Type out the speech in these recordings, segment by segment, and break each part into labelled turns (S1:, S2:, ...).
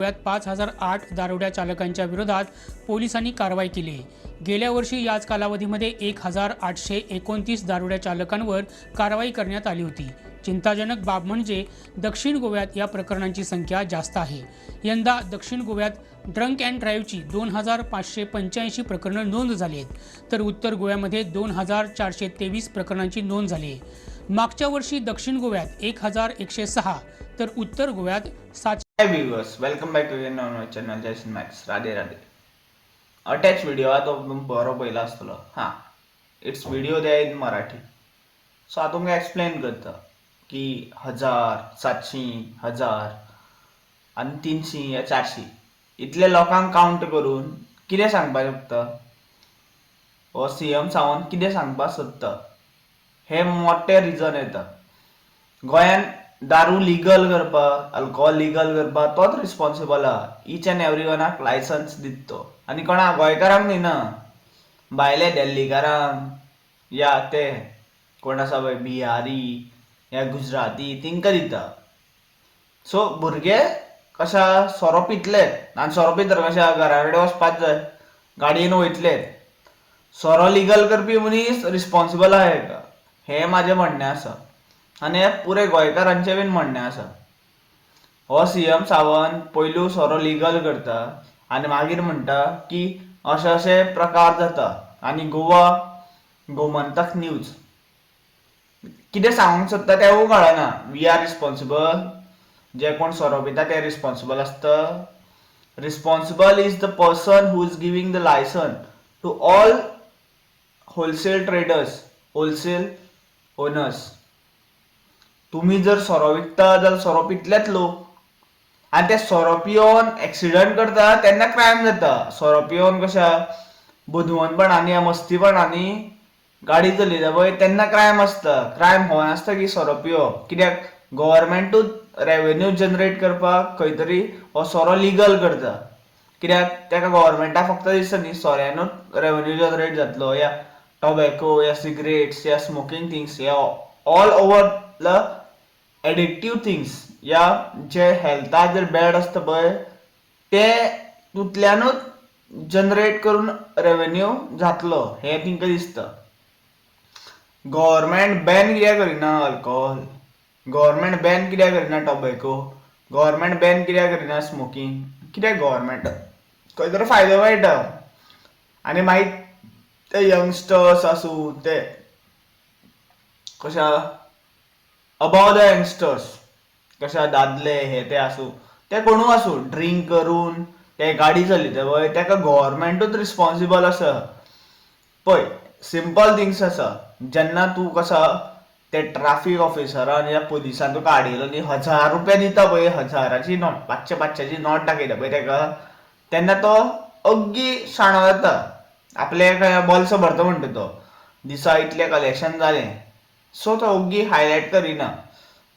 S1: गोव्यात पाच हजार आठ दारुड्या चालकांच्या विरोधात पोलिसांनी कारवाई केली. गेल्या वर्षी याच कालावधीमध्ये एक हजार आठशे एकोणतीस दारुड्या चालकांवर कारवाई करण्यात आली होती. चिंताजनक बाब म्हणजे दक्षिण गोव्यात या प्रकरणांची संख्या जास्त आहे. यंदा दक्षिण गोव्यात ड्रंक अँड ड्राईव्हची दोन हजार पाचशे पंच्याऐंशी प्रकरणं नोंद झाली आहेत तर उत्तर गोव्यामध्ये दोन हजार चारशे तेवीस प्रकरणांची नोंद झाली. आहे मागच्या वर्षी दक्षिण गोव्यात एक हजार एकशे सहा तर उत्तर गोव्यात सातशे
S2: Hi viewers, welcome back to your on my channel Jason Max. Radhe Radhe attach video हा तो तुमकां बरो पहिला आसतलो हां. It's video day in Marathi. So हांव तुमकां एक्सप्लेन करता की हजार सातशीं हजार आनी तिनशीं या चारशीं. इतले लोकांक कावंट करून कितें सांगपाक शकता हो सी एम सावंत कितें सांगपाक सोदता हे मोठे रिजन येता. गोंयान दारू लिगल करपा अल्कोहोल लिगल करपा तोच रिस्पॉन्सिबल आहा इच अँड एवरी वनाक लायसन्स दिता तो आनी कोणा गोंयकारांक दिना भायले दिल्लीकारांक या ते कोण आसा पळय बिहारी या गुजराती तेंकां दिता. सो भुरगे कशा सोरो पितले आनी सोरो पितर कशा घरा कडेन वचपाक जाय. गाडयेन वयतले सोरो लिगल करपी मनीस रिस्पॉन्सिबल आहा हेका हें म्हाजें म्हणणें आसा. आनी हें पुरे गोंयकारांचें बीन म्हणणें आसा. हो सी एम सावंत पयलू सोरो लिगल करता आनी मागीर म्हणटा की अशे अशे प्रकार जाता आनी गोवा गोमंतक न्यूज. कितें सांगूंक सोदता तेवूय कळना वी आर रिस्पॉन्सिबल जे कोण सोरो पिता ते रिस्पॉन्सिबल आसता. Responsible is the person who is giving the licence to all wholesale traders wholesale owners तुम्ही जर सोरो विकता जाल्यार सोरो पितलेच लोक आनी ते सोरो पिवन एक्सिडंट करता तेन्ना क्रायम जाता सोरो पिवन कशा बुदवणपणांनी मस्तीपणांनी गाडी चलयता पळय तेन्ना क्रायम आसता क्रायम हो नासता की सोरो कित्याक? गव्हर्मेंटूच रेवेन्यू जनरेट करपाक खंय तरी हो सोरो लिगल करता. कित्याक? तेका गव्हर्मेंटाक फक्त दिसता न्ही. सोऱ्यानूच रेवेन्यू जनरेट जातलो. या टॉबॅको या सिगरेट्स या स्मोकिंग थिंग्स या all over the addictive things या जे हेल्थाक जर बॅड आसता पळय ते तुतल्यानूच जनरेट करून रेवेन्यू जातलो हें तिंका दिसता. गव्हर्मेंट बॅन कित्याक करिना अल्कोहोल गव्हर्मेंट बॅन कित्याक करिना टॉबेको गव्हर्मेंट बॅन कित्याक करिना स्मोकिंग कित्याक गव्हर्मेंट खंय तरी फायदो मेळटा आनी मागीर ते यंगस्टर्स आसूं ते कशा अबाव द यंगस्टर्स कशा दादले हे ते आसूं ते कोणू आसूं ड्रिंक करून ते गाडी चलयता पळय तेका गव्हर्मेंटूच रिस्पॉन्सिबल आसा पळय सिंपल थिंग्स आसा जेन्ना तूं कसा ते ट्राफीक ऑफिसरान या पुलिसान तुका आडयलो न्ही हजार रुपया दिता पळय हजाराची नोट पांचशे पांचशेची नोट दाखयता पळय तेका तेन्ना तो अग्गी शाणो जाता आपले बोल्स भरता म्हणटा तो. दिसा इतलें कलेक्शन जालें सो तो ओग्गी हायलायट करिना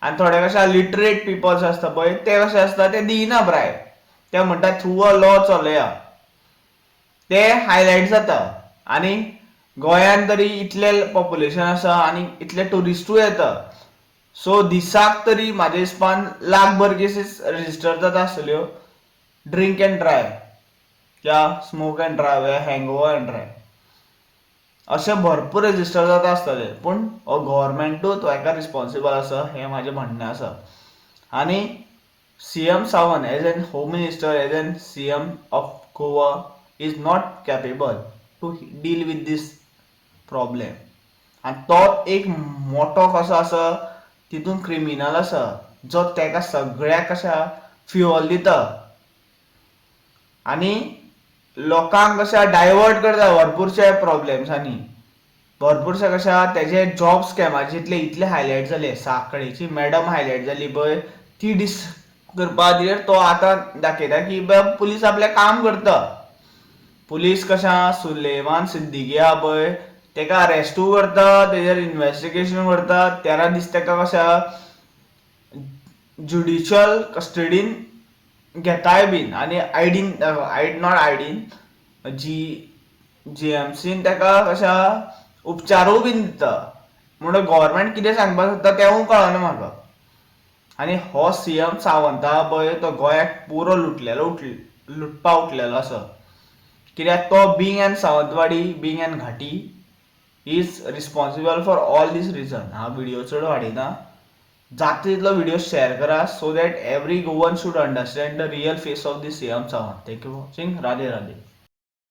S2: आनी थोडे कशे लिटरेट पिपल्स आसता पळय ते कशे आसता ते दिना ब्राय ते म्हणटा थ्रू अ लॉ चलया. ते हायलायट जाता. आनी गोंयान तरी इतले पॉप्युलेशन आसा आनी इतले टुरिस्टूय येता. सो दिसाक तरी म्हाज्या हिसपान लाखभर केसीस रजिस्टर जाता आसतल्यो ड्रिंक अँड ड्रायव या स्मोक अँड ड्रायव या हँगओवर अँड ड्रायव अशे भरपूर रजिस्टर जाता आसतले पूण हो गव्हर्मेंटूच हेका रिस्पॉन्सिबल आसा हें म्हाजें म्हणणें आसा आनी C M Sawant as an home minister as an C M of Goa is not capable to deal with these problem आनी तो एक मोठो कसो आसा तितून क्रिमिनल आसा जो तेका सगळ्याक कशा फ्युअल दिता. आनी लोकांक कशा डायवर्ट करता भरपूरशे प्रॉब्लेम्सांनी भरपूरशे कशा तेजे जॉब स्कॅमाचे इतले इतले हायलायट जाले. साखळेची मॅडम हायलायट जाली पळय ती डिस करपा खातीर तो आतां दाखयता की पुलीस आपलें काम करता. पुलीस कशा सुलेमान सिद्दिकी आहा पळय तेका अरेस्टू करता तेजेर इन्व्हेस्टिगेशन करता. तेरा दीस तेका कशा ज्युडिशल कस्टडीन घेताय बीन आनी आयडीन आयड नॉट आयडीन जी जी एम सीन ताका कशा उपचारूय बीन दिता म्हणून गव्हर्मेंट कितें सांगपाक सोदता तेवूय कळना म्हाका आनी हो सी एम सावंत आहा पळय तो गोंयाक पुरो लुटलेलो उठल लुटपा उठलेलो आसा कित्याक तो being an Sawantwadi being an ghati is responsible for all these reason हांव व्हिडियो चड वाडयना जाता तितलो व्हिडिओ शेअर करा so that every Goan should understand the real face of the C M Sawant thank you Singh watching Radhe Radhe